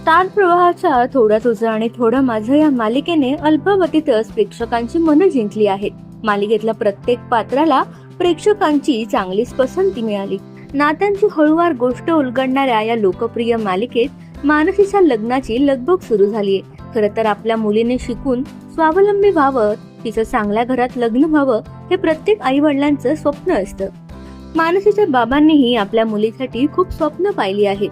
Star प्रवाहाच्या थोडा तुझा आणि थोडं माझं या मालिकेने अल्पावधीतच प्रेक्षकांची मनं जिंकली आहेत. मालिकेतल्या प्रत्येक पात्राला प्रेक्षकांची चांगलीच पसंती मिळाली. नात्यांची हळूवार गोष्ट उलगडणाऱ्या या लोकप्रिय मालिकेत मानसीच्या लग्नाची लगबग सुरू झालीये. खरं तर आपल्या मुलीने शिकून स्वावलंबी व्हावं तिचं चांगल्या घरात लग्न व्हावं हे प्रत्येक आई वडिलांचं स्वप्न असतं. मानसीच्या बाबांनीही आपल्या मुलीसाठी खूप स्वप्न पाहिली आहेत.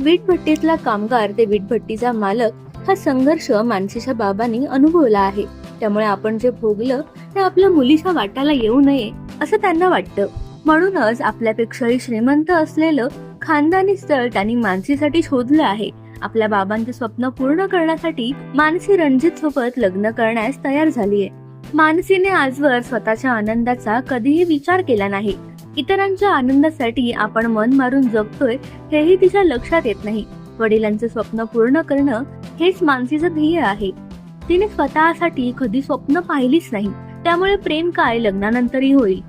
वीटभट्टीतला कामगार ते वीटभट्टीचा मालक हा संघर्ष मानसीच्या बाबांनी अनुभवला आहे. त्यामुळे आपण जे भोगलं ते आपल्या मुलीच्या वाटाला येऊ नये असं त्यांना वाटतं. म्हणूनच आपल्यापेक्षाही श्रीमंत असलेलं खानदानी स्थळ त्यांनी मानसीसाठी शोधलं आहे. आपल्या बाबांचे स्वप्न पूर्ण करण्यासाठी मानसी रणजित सोबत लग्न करण्यास तयार झालीये. मानसीने आजवर स्वतःच्या आनंदाचा कधीही विचार केला नाही. इतरांच्या आनंदासाठी आपण मन मारून जगतोय हेही तिच्या लक्षात येत नाही. वडिलांचे स्वप्न पूर्ण करणं हेच मानसीचं ध्येय आहे. तिने स्वतःसाठी कधी स्वप्न पाहिलीच नाही. त्यामुळे प्रेम काय लग्नानंतरही होईल?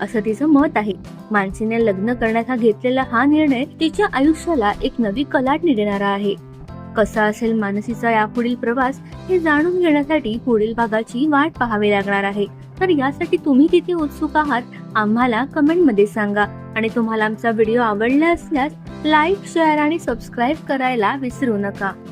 असं तिचं मत आहे. मानसीने लग्न करण्याचा घेतलेला हा निर्णय तिच्या आयुष्याला एक नवी कलाट देणारा आहे. कसा असेल मानसीचा यापुढील प्रवास हे जाणून घेण्यासाठी पुढील भागाची वाट पाहावी लागणार आहे. तर यासाठी तुम्ही किती उत्सुक आहात आम्हाला कमेंटमध्ये सांगा. आणि तुम्हाला आमचा व्हिडिओ आवडला असल्यास लाईक शेअर आणि सबस्क्राईब करायला विसरू नका.